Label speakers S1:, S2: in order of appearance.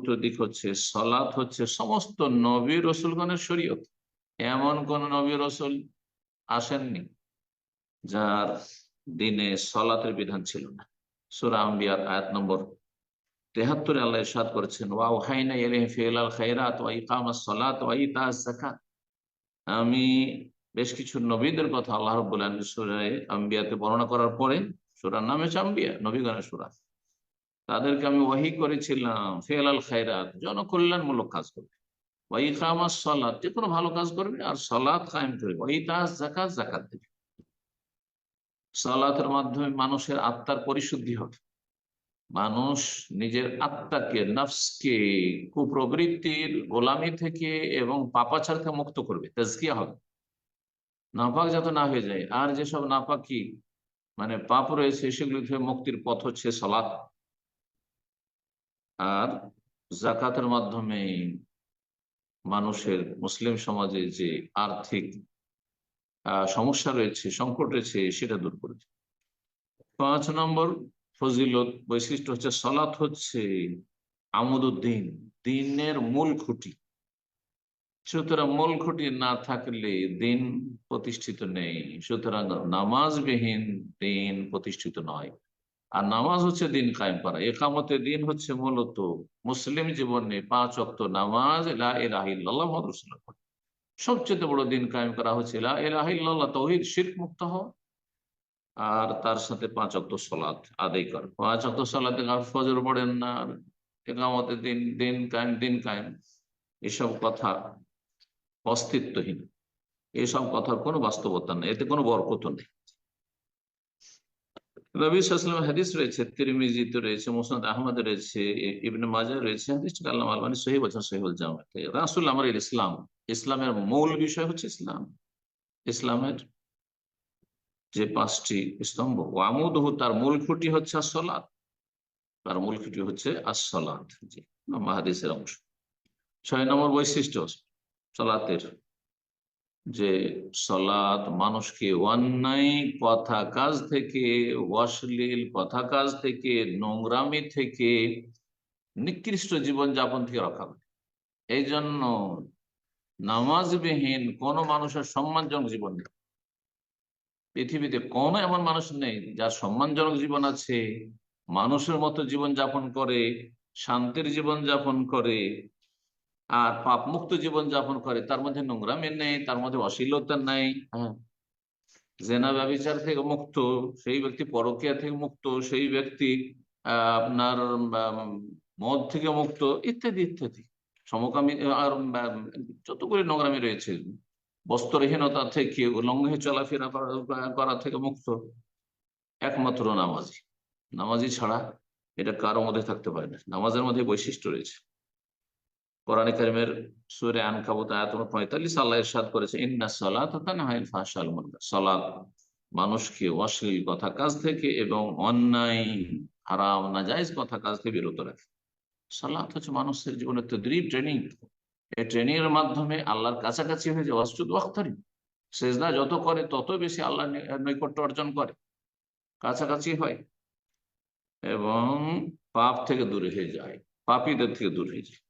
S1: চতুর্থ দিক হচ্ছে সলাৎ হচ্ছে সমস্ত নবী রসুলগণের শরীয়ত। এমন কোন নবী রসুল আসেননি যার দিনে সলাতের বিধান ছিল না। সুরা আম্বিয়ার আয়াত নম্বর আল্লাহ ইরশাদ করেছেন, ওয়া ওহাইনা ইলাইহি ফিলাল খায়রাত ওয়া আমি বেশ কিছু নবীদের কথা আল্লাহ রাব্বুল আলামিন আম্বিয়াতে বর্ণনা করার পরে সূরার নাম হচ্ছে আম্বিয়া, নবীগণের সূরা। তাদেরকে আমি ওয়াহি করেছিলাম। ফিলাল খায়রাত, জনকল্যাণমূলক কাজ করবে। ওয়া ইকামাস সালাত, যে কোনো ভালো কাজ করবে আর সালাত কায়েম করবে। ওয়া ইতাজ যাকাত যাকাত দেবে। সালাতের মাধ্যমে মানুষের আত্মার পরিশুদ্ধি হবে। মানুষ নিজের আত্মাকে, নফসকে, কুপ্রবৃত্তির গোলামি থেকে এবং পাপাচার থেকে মুক্ত করবে। তাজকিয়া হবে। নাপাক যাতে না হয়ে যায়, আর যেসব নাপাকি মানে পাপ রয়েছে, সেগুলি থেকে মুক্তির পথ হচ্ছে সালাত। আর জাকাতের মাধ্যমে মানুষের মুসলিম সমাজে যে আর্থিক সমস্যা রয়েছে, সংকট রয়েছে, সেটা দূর করে দেবে। পাঁচ নম্বর ফজিলত বৈশিষ্ট্য হচ্ছে সলাৎ হচ্ছে আমদুদ্দিন, দিনের মূল খুঁটি। সুতরাং মূল খুঁটি না থাকলে দিন প্রতিষ্ঠিত নেই। সুতরাং নামাজবিহীন দিন প্রতিষ্ঠিত নয়। আর নামাজ হচ্ছে দিন কায়েম করা। একামতের দিন হচ্ছে মূলত মুসলিম জীবনে পাঁচ অক্ত নামাজ সবচেয়ে বড় দিন কায়েম করা হচ্ছে ইল্লাল্লাহ তাওহীদ মুক্ত হওয়া। আর তার সাথে পাঁচ অক্ত সলাৎ আদায় কর। পাঁচ অক্ত সলাতে ফজর পড়েন না। একামতে দিন দিন কায়েম দিন কায়েম। এসব কথা অস্তিত্বহীন। এসব কথার কোনো বাস্তবতা নেই। এতে কোনো বরকত নেই। হাদিস রয়েছে রয়েছে, মুসনাদ আহমদ রয়েছে, ইবনে মাজা রয়েছে আল্লাহ আলমানি জামাতে রাসুল আমার ইসলাম, ইসলামের মূল বিষয় হচ্ছে ইসলাম। ইসলামের যে পাঁচটি স্তম্ভ ওয়ামুদহু তার মূল খুঁটি হচ্ছে আসলাত তার মূল খুঁটি হচ্ছে আসলাত জি অংশ। ছয় নম্বর বৈশিষ্ট্য, সলাতের যে সলাৎ মানুষকে অন্যায় কথা কাজ থেকে অশ্লীল কথা কাজ থেকে, নোংরামি থেকে নিকৃষ্ট জীবন যাপন থেকে রক্ষা করে। এই জন্য নামাজবিহীন কোন মানুষের সম্মানজনক জীবন নেই। পৃথিবীতে কোনো এমন মানুষ নেই যার সম্মানজনক জীবন আছে, মানুষের মতো জীবন যাপন করে, শান্তির জীবন যাপন করে আর পাপ মুক্ত জীবন যাপন করে তার মধ্যে নোংরামি নেই তার মধ্যে অশ্লীলতা নেই। জেনা ব্যবচার থেকে মুক্ত সেই ব্যক্তি পরকিয়া থেকে মুক্ত সেই ব্যক্তি আপনার মদ থেকে মুক্ত ইত্যাদি ইত্যাদি। সমকামী আর যতগুলি নোংরামি রয়েছে বস্ত্রহীনতা থেকে লঙ্ঘে চলাফেরা করা থেকে মুক্ত একমাত্র নামাজি। নামাজি ছাড়া এটা কারও মধ্যে থাকতে পারে না। নামাজের মধ্যে বৈশিষ্ট্য রয়েছে। কোরআন কারিমের সুরে আনকাবুত আয়াত নম্বর পঁয়তাল্লিশ আল্লাহ ইরশাদ করেছে, ইন্না সালাত তানহাইল ফাহশাল মুনকার। সালাত মানুষকে অশ্লীল কথা কাজ থেকে এবং অন্যায়, হারাম নাজাইজ কথা কাজ থেকে বিরত রাখে। সালাত হচ্ছে মানুষের জীবনের তদ্রিব ট্রেনিং এই ট্রেনিং এর মাধ্যমে আল্লাহর কাছাকাছি হয়ে যায় অস্তুদ ওয়াক্তারি। সেজদা যত করে তত বেশি আল্লাহ নৈকট্য অর্জন করে। কাছাকাছি হয় এবং পাপ থেকে দূরে হয়ে যায়, পাপীদের থেকে দূর হয়ে যায়।